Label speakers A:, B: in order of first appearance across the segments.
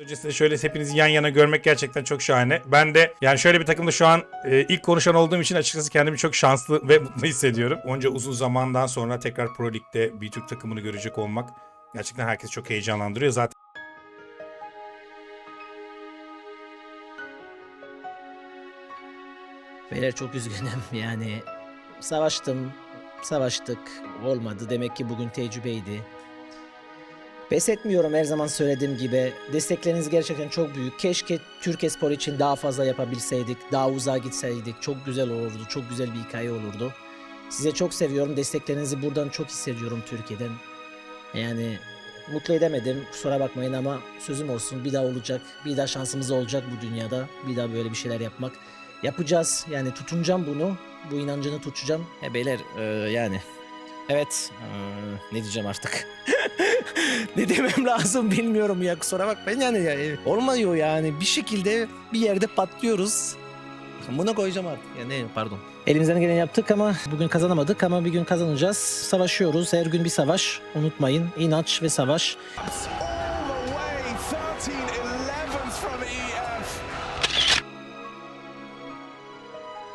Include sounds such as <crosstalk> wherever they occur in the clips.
A: Öncesinde şöyle hepinizi yan yana görmek gerçekten çok şahane. Ben de yani şöyle bir takımda şu an e, ilk konuşan olduğum için açıkçası kendimi çok şanslı ve mutlu hissediyorum. Onca uzun zamandan sonra tekrar Pro Lig'de bir Türk takımını görecek olmak gerçekten herkes çok heyecanlandırıyor. Zaten
B: Beyler çok üzgünüm <laughs> yani savaştım, savaştık, olmadı. Demek ki bugün tecrübeydi. Pes etmiyorum her zaman söylediğim gibi. Destekleriniz gerçekten çok büyük. Keşke Türkiye Spor için daha fazla yapabilseydik, daha uzağa gitseydik. Çok güzel olurdu, çok güzel bir hikaye olurdu. Size çok seviyorum. Desteklerinizi buradan çok hissediyorum Türkiye'den. Yani mutlu edemedim. Kusura bakmayın ama sözüm olsun. Bir daha olacak. Bir daha şansımız olacak bu dünyada. Bir daha böyle bir şeyler yapmak. Yapacağız. Yani tutunacağım bunu. Bu inancını tutacağım. E beyler e, yani. Evet. e, ne diyeceğim artık? <laughs> ne demem lazım bilmiyorum ya kusura bakmayın yani ya, e, olmuyor yani bir şekilde bir yerde patlıyoruz. Buna koyacağım artık. Yani pardon. Elimizden geleni yaptık ama bugün kazanamadık ama bir gün kazanacağız. Savaşıyoruz. Her gün bir savaş. Unutmayın. İnanç ve savaş.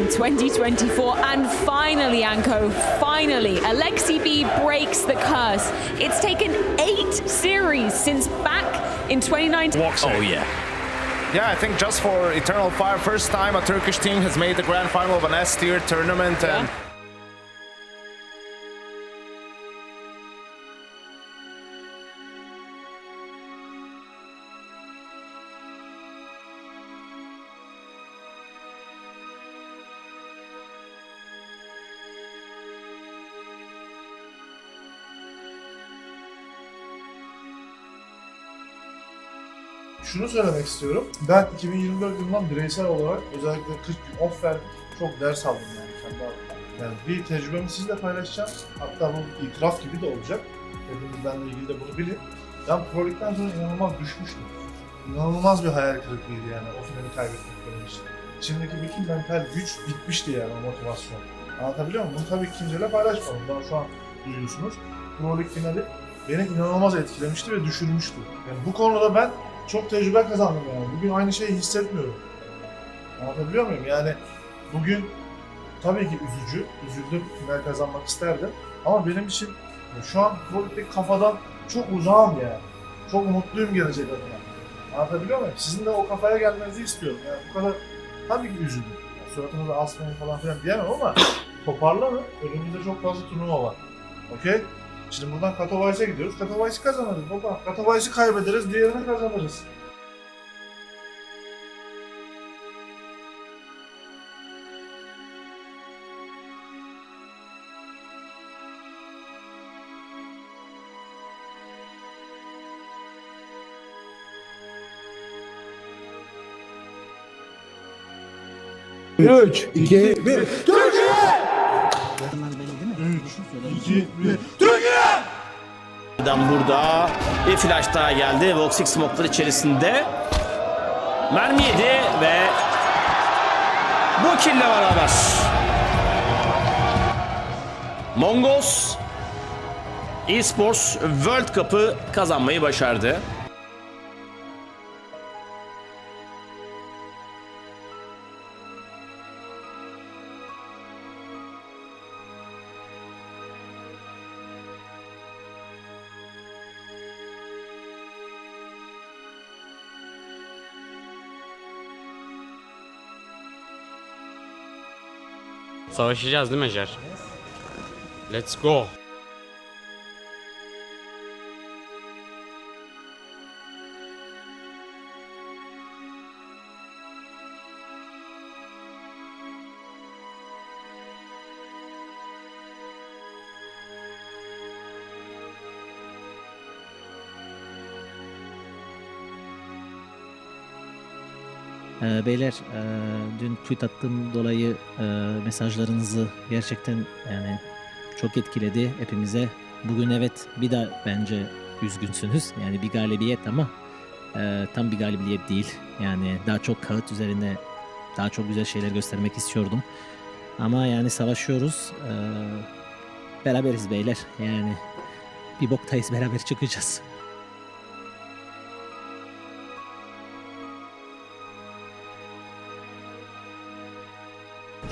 C: 2024 and finally Anko finally Alexi B breaks the curse. It's taken eight series since back in 2019
D: Oh yeah. Yeah, I think just for Eternal Fire, first time a Turkish team has made the grand final of an S tier tournament, and
E: Şunu söylemek istiyorum. Ben 2024 yılından bireysel olarak özellikle 40 gün off verdim. Çok ders aldım yani kendi adıma. Yani bir tecrübemi sizle paylaşacağım. Hatta bu itiraf gibi de olacak. Hepinizden de ilgili de bunu bilin. Ben Pro Lig'den sonra inanılmaz düşmüştüm. İnanılmaz bir hayal kırıklığıydı yani o finali kaybetmek benim için. İçimdeki bütün mental güç bitmişti yani o motivasyon. Anlatabiliyor muyum? Bunu tabii kimseyle paylaşmadım. Daha şu an duyuyorsunuz. Pro Lig finali beni inanılmaz etkilemişti ve düşürmüştü. Yani bu konuda ben çok tecrübe kazandım yani. Bugün aynı şeyi hissetmiyorum. Anlatabiliyor muyum? Yani bugün tabii ki üzücü. Üzüldüm. Final kazanmak isterdim. Ama benim için şu an Lig'deki kafadan çok uzağım yani. Çok mutluyum gelecek adına. Anlatabiliyor muyum? Sizin de o kafaya gelmenizi istiyorum. Yani bu kadar tabii ki üzüldüm. Yani suratınıza asmayın falan filan diyemem ama toparlanın. Önümüzde çok fazla turnuva var. Okey? Şimdi buradan Katowice'e gidiyoruz. Katowice'i kazanırız baba. Katowice'i kaybederiz, diğerini kazanırız.
F: Üç, iki, bir.
E: 2, 1.
G: Adam burada bir flash daha geldi. Voxic smoke'lar içerisinde. Mermi yedi ve bu kille beraber Mongols eSports World Cup'ı kazanmayı başardı.
H: Savaşacağız değil mi Jer? Let's go.
B: Ee, beyler e, dün tweet attığım dolayı e, mesajlarınızı gerçekten yani çok etkiledi hepimize. Bugün evet bir daha bence üzgünsünüz. Yani bir galibiyet ama e, tam bir galibiyet değil. Yani daha çok kağıt üzerinde daha çok güzel şeyler göstermek istiyordum. Ama yani savaşıyoruz. E, beraberiz beyler. Yani bir boktayız <laughs> beraber çıkacağız.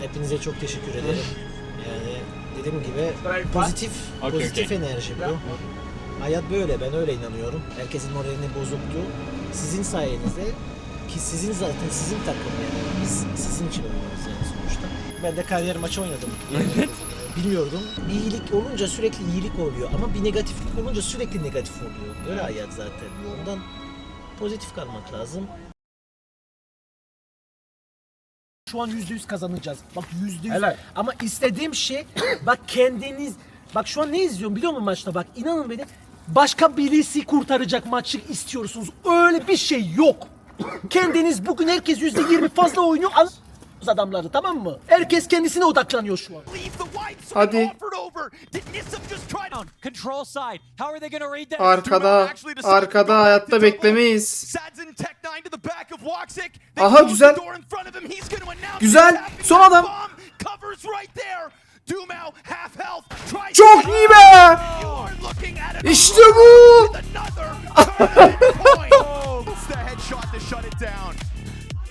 B: Hepinize çok teşekkür ederim. Yani dediğim gibi pozitif, pozitif enerji bu. Hayat böyle, ben öyle inanıyorum. Herkesin moralini bozuktu. Sizin sayenizde ki sizin zaten sizin takım yani. Biz sizin için oynuyoruz yani sonuçta. Ben de kariyer maçı oynadım. <laughs> Bilmiyordum. İyilik olunca sürekli iyilik oluyor ama bir negatiflik olunca sürekli negatif oluyor. Böyle hayat zaten. Ondan pozitif kalmak lazım. Şu an yüzde yüz kazanacağız. Bak yüzde yüz. Ama istediğim şey <coughs> bak kendiniz bak şu an ne izliyorum biliyor musun maçta bak inanın beni başka birisi kurtaracak maçı istiyorsunuz. Öyle bir şey yok. Kendiniz bugün herkes yüzde yirmi fazla oynuyor. Al adamları tamam mı? Herkes kendisine odaklanıyor şu an.
F: Hadi.
I: Control side. How are they going to read that?
F: Arkada, arkada hayatta beklemeyiz.
J: Sads Tech 9 to the back of Woxic.
F: Aha, güzel. Güzel. Son adam. Çok iyi be. İşte bu.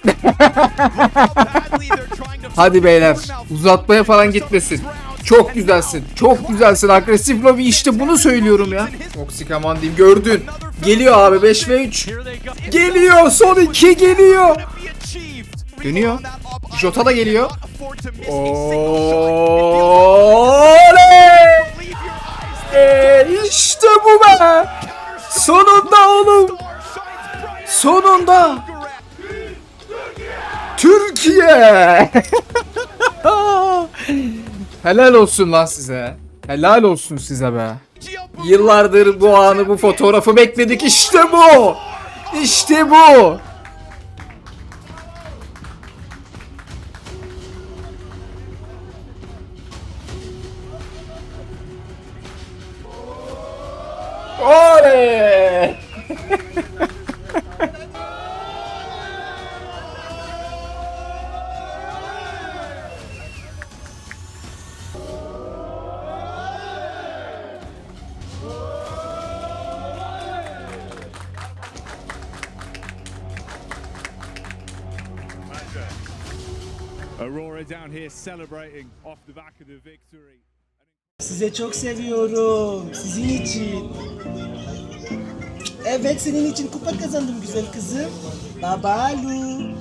F: <laughs> Hadi beyler uzatmaya falan gitmesin. Çok güzelsin. Çok güzelsin. Agresif lobi işte bunu söylüyorum ya. Toksik aman diyeyim gördün. Geliyor abi 5 ve 3.
I: Here they go.
F: Geliyor son 2 geliyor. Dönüyor. Jota da geliyor. Oley! Ee, işte bu be. Sonunda oğlum. Sonunda. Türkiye. <laughs> Helal olsun lan size. Helal olsun size be. Yıllardır bu anı, bu fotoğrafı bekledik. İşte bu. İşte bu. Oley! <laughs>
J: Aurora down here celebrating off the back of the victory.
B: Size çok seviyorum. Sizin için. Evet senin için kupa kazandım güzel kızım. Babalu.